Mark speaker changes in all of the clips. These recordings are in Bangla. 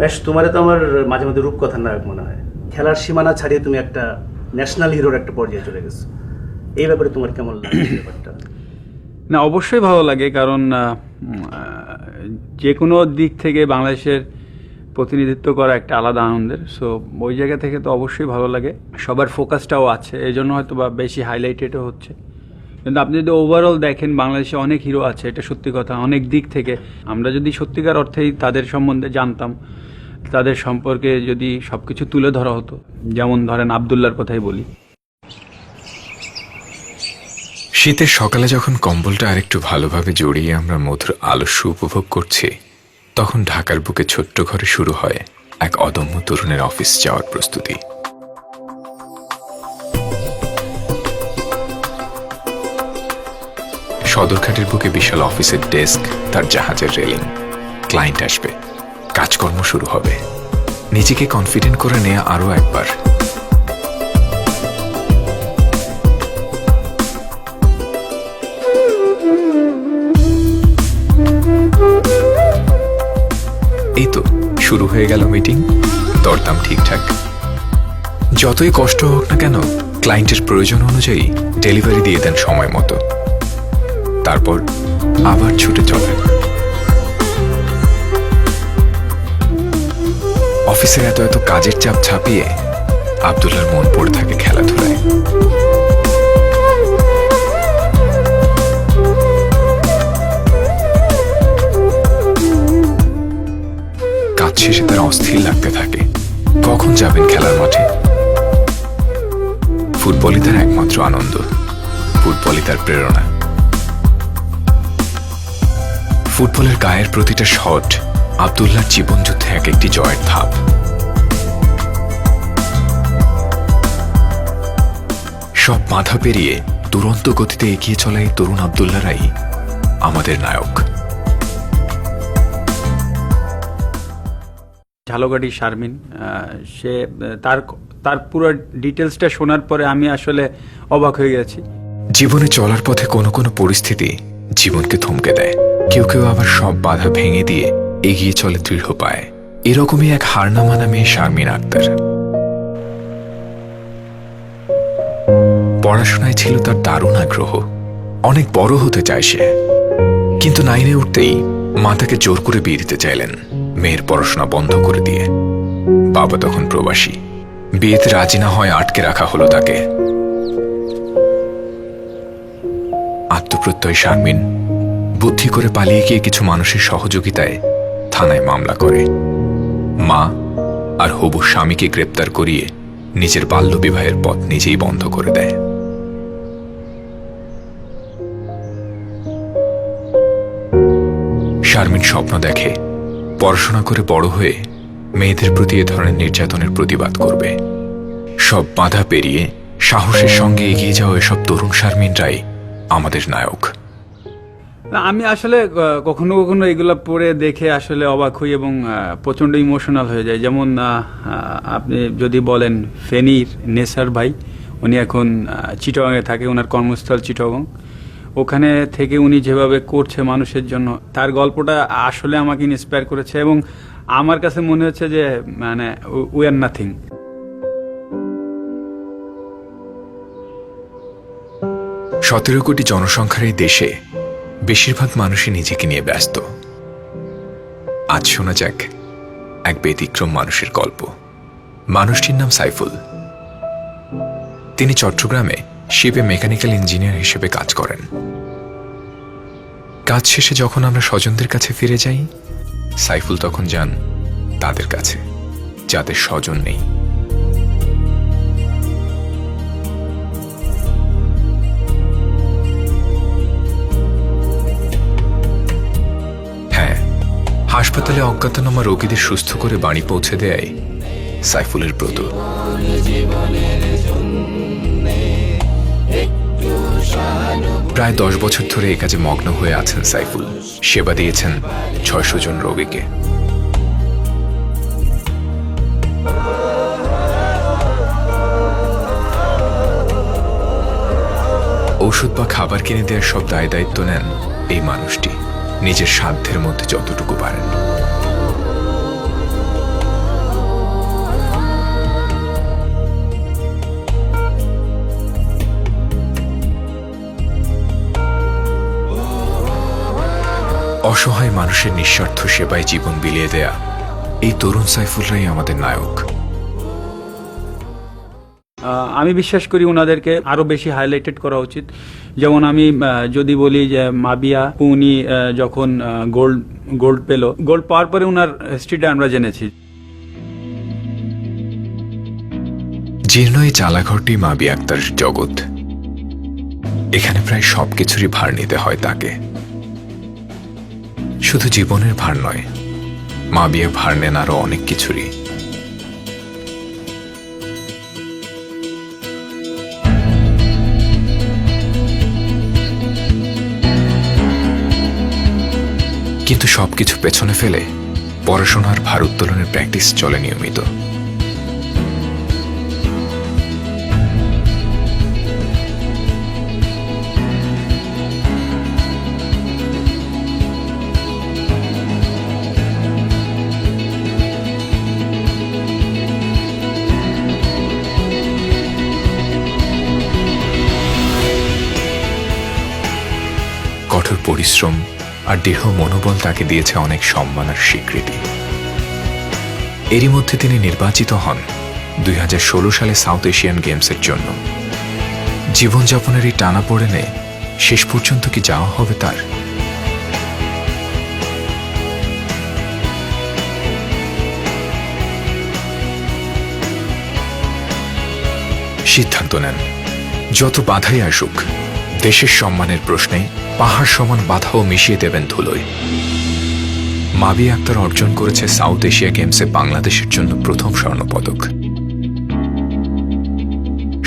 Speaker 1: বেশ, তোমারে তো আমার মাঝে মধ্যে রূপকথার নায়ক মনে হয়। খেলার সীমানা ছাড়িয়ে তুমি একটা ন্যাশনাল হিরোর একটা পর্যায়ে চলে গেছো। এই ব্যাপারে তোমার কেমন লাগে ব্যাপারটা?
Speaker 2: না, অবশ্যই ভালো লাগে, কারণ যে কোনো দিক থেকে বাংলাদেশের প্রতিনিধিত্ব করা একটা আলাদা আনন্দের। সো ওই জায়গা থেকে তো অবশ্যই ভালো লাগে। সবার ফোকাসটাও আছে এই জন্য হয়তো বা বেশি হাইলাইটেডও হচ্ছে। কিন্তু আপনি যদি ওভারঅল দেখেন, বাংলাদেশে অনেক হিরো আছে, এটা সত্যি কথা, অনেক দিক থেকে। আমরা যদি সত্যিকার অর্থেই তাদের সম্বন্ধে জানতাম, তাদের সম্পর্কে যদি সব কিছু তুলে ধরা হতো, যেমন ধরেন আবদুল্লার কথাই বলি।
Speaker 3: শীতের সকালে যখন কম্বলটা আরেকটু ভালোভাবে জড়িয়ে আমরা মধুর আলস্য উপভোগ করছি, তখন ঢাকার বুকে ছোট্ট ঘরে শুরু হয় এক অদম্য তরুণের অফিস যাওয়ার প্রস্তুতি। সদরঘাটের বুকে বিশাল অফিসের ডেস্ক, তার জাহাজের রেলিং। ক্লায়েন্ট আসবে। কাজকর্ম শুরু হবে। নিজেকে কনফিডেন্ট করে নেওয়া আরও একবার। এই তো, শুরু হয়ে গেল মিটিং দরদাম ঠিকঠাক। যতই কষ্ট হোক না কেন, ক্লায়েন্টের প্রয়োজন অনুযায়ী ডেলিভারি দিয়ে দেন সময় মতো। তারপর আবার ছুটে চলে। অফিসের এত এত কাজের চাপ ছাপিয়ে আবদুল্লার মন পড়ে থাকে খেলাধুলায়। কাজ শেষে তার অস্থির লাগতে থাকে। কখন যাবেন খেলার মাঠে? ফুটবলই তার একমাত্র আনন্দ। ফুটবলই তার প্রেরণা। ফুটবলের গায়ের প্রতিটা শট আবদুল্লাহর জীবনযুদ্ধে এক একটি জয়ের ধাপ। সব বাধা পেরিয়ে দুরন্ত গতিতে এগিয়ে চলা এই তরুণ আবদুল্লারাই আমাদের নায়ক।
Speaker 2: ঝালকাঠি শারমিন সে তার তার পুরো ডিটেলসটা শোনার পরে আমি আসলে অবাক হয়ে গেছি।
Speaker 3: জীবনে চলার পথে কোনো কোনো পরিস্থিতি জীবনকে থমকে দেয়। কেউ কেউ আবার সব বাধা ভেঙে দিয়ে এগিয়ে চলে দৃঢ় পায়। এরকমই এক হার না মানা মেয়ে শারমিন আক্তার। পড়াশোনায় ছিল তার দারুণ আগ্রহ। অনেক বড় হতে চায় সে। কিন্তু নাইনে উঠতেই মা তাকে জোর করে বিয়ে দিতে চাইলেন, মেয়ের পড়াশোনা বন্ধ করে দিয়ে। বাবা তখন প্রবাসী। বিয়েতে রাজি না হয় আটকে রাখা হলো তাকে। আত্মপ্রত্যয় শারমিন বুদ্ধি করে পালিয়ে গিয়ে কিছু মানুষের সহযোগিতায় থানায় মামলা করে। মা আর হবু স্বামীকে গ্রেপ্তার করিয়ে নিজের বাল্য বিবাহের পথ নিজেই বন্ধ করে দেয়। শারমিন স্বপ্ন দেখে, পড়াশোনা করে বড় হয়ে মেয়েদের প্রতি এ ধরনের নির্যাতনের প্রতিবাদ করবে। সব বাধা পেরিয়ে সাহসের সঙ্গে এগিয়ে যাওয়া এসব তরুণ শারমিনরাই আমাদের নায়ক।
Speaker 2: আমি আসলে কখনো কখনো এগুলো পড়ে দেখে আসলে অবাক হই এবং প্রচণ্ড ইমোশনাল হয়ে যায় যেমন আপনি যদি বলেন ফেনীর নেসার ভাই, উনি এখন চিটগংয়ে থাকে ওনার কর্মস্থল চিটগং। ওখানে থেকে উনি যেভাবে করছে মানুষের জন্য, তার গল্পটা আসলে আমাকে ইন্সপায়ার করেছে এবং আমার কাছে মনে হচ্ছে যে মানে উই আর নাথিং
Speaker 3: সতেরো কোটি জনসংখ্যার এই দেশে বেশিরভাগ মানুষই নিজেকে নিয়ে ব্যস্ত। আজ শোনা যাক এক ব্যতিক্রম মানুষের গল্প। মানুষটির নাম সাইফুল। তিনি চট্টগ্রামে শিপে মেকানিক্যাল ইঞ্জিনিয়ার হিসেবে কাজ করেন। কাজ শেষে যখন আমরা স্বজনদের কাছে ফিরে যাই, সাইফুল তখন যান তাদের কাছে, যাদের স্বজন নেই। হাসপাতালে অজ্ঞাতনামা রোগীদের সুস্থ করে বাড়ি পৌঁছে দেয় সাইফুলের ব্রত। প্রায় দশ বছর ধরে এই কাজে মগ্ন হয়ে আছেন সাইফুল। সেবা দিয়েছেন ছয়শো জন রোগীকে। ঔষধ বা খাবার কিনে দেওয়ার সব দায় দায়িত্ব নেন এই মানুষটি। নিজের সাধ্যের মধ্যে যতটুকু পারেন। অসহায় মানুষের নিঃস্বার্থ সেবায় জীবন বিলিয়ে দেয়া এই তরুণ সাইফুল রাই আমাদের নায়ক।
Speaker 2: আমি বিশ্বাস করি ওনাদেরকে আরও বেশি হাইলাইটেড করা উচিত। যেমন আমি যদি বলি যে মাবিয়া, উনি যখন গোল্ড গোল্ড পেল গোল্ড পাওয়ার পরে ওনার হিস্ট্রিটা আমরা জেনেছি।
Speaker 3: জীর্ণ এই চালাঘরটি মাবি আক্তার জগৎ। এখানে প্রায় সবকিছুরই ভার নিতে হয় তাকে। শুধু জীবনের ভার নয় মা বিয়ে ভার নেন আরও অনেক কিছুরই। কিন্তু সবকিছু পেছনে ফেলে পড়াশোনার ভার উত্তোলনের প্র্যাকটিস চলে নিয়মিত। কঠোর পরিশ্রম আর দেহ মনোবল তাকে দিয়েছে অনেক সম্মান আর স্বীকৃতি। এরই মধ্যে তিনি নির্বাচিত হন দুই হাজার ষোলো সালে সাউথ এশিয়ান গেমসের জন্য। জীবনযাপনের এই টানা পড়েনে শেষ পর্যন্ত কি যাওয়া হবে তার? সিদ্ধান্ত নেন। যত বাধাই আসুক দেশের সম্মানের প্রশ্নে পাহাড় সমান বাধাও মিশিয়ে দেবেন ধুলোয়। মাবি আক্তার অর্জন করেছে সাউথ এশিয়া গেমসে বাংলাদেশের জন্য প্রথম স্বর্ণপদক।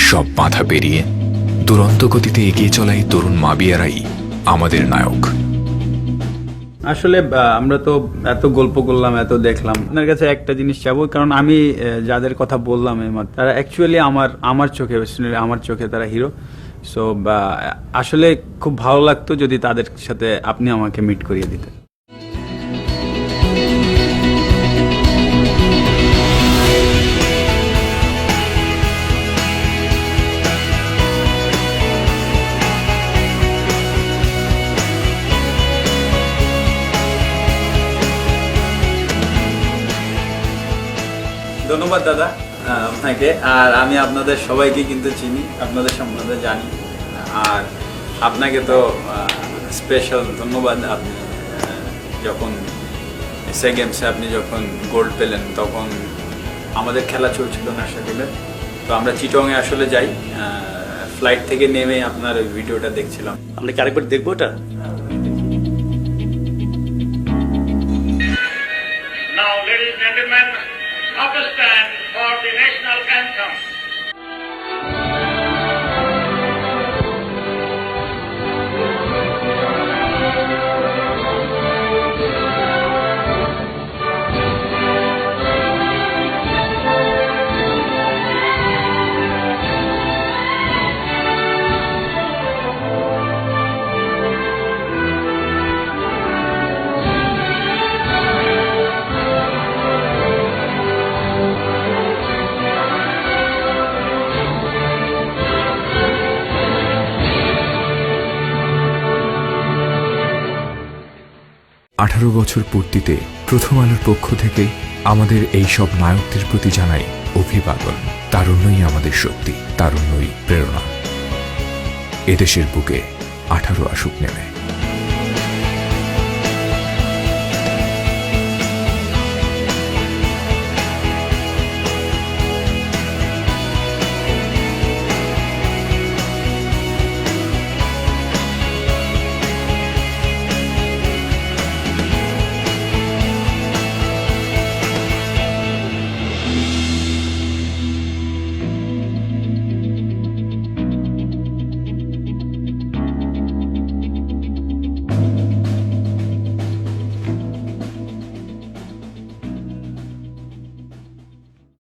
Speaker 3: সব বাধা পেরিয়ে দুরন্ত গতিতে এগিয়ে চলাই তরুণ মাবিয়ারাই আমাদের নায়ক।
Speaker 2: আসলে আমরা তো এত গল্প করলাম, এত দেখলাম। আপনার কাছে একটা জিনিস চাবো, কারণ আমি যাদের কথা বললাম এইমাত্র তারা অ্যাকচুয়ালি আমার আমার চোখে আমার চোখে তারা হিরো সো আসলে খুব ভালো লাগতো যদি তাদের সাথে আপনি আমাকে মিট করিয়ে দিতেন। ধন্যবাদ দাদা। আপনাকে আর আমি আপনাদের সবাইকে কিন্তু চিনি আপনাদের সম্বন্ধে জানি। আর আপনাকে তো স্পেশাল ধন্যবাদ। আপনি যখন এসএ গেমসে আপনি যখন গোল্ড পেলেন তখন আমাদের খেলা চলছিল ন্যাশনাল তো আমরা চিটংয়ে আসলে যাই ফ্লাইট থেকে নেমে আপনার ওই ভিডিওটা দেখছিলাম।
Speaker 1: আমরা কি আরেকবার দেখব ওটা?
Speaker 4: Now, ladies and gentlemen, a stand for the national anthem.
Speaker 3: আঠারো বছর পূর্তিতে প্রথম আলোর পক্ষ থেকে আমাদের এই সব নায়কদের প্রতি জানাই অভিবাদন, তারুণ্যই আমাদের শক্তি, তারুণ্যই প্রেরণা। এদেশের বুকে আঠারো আসুক নেমে।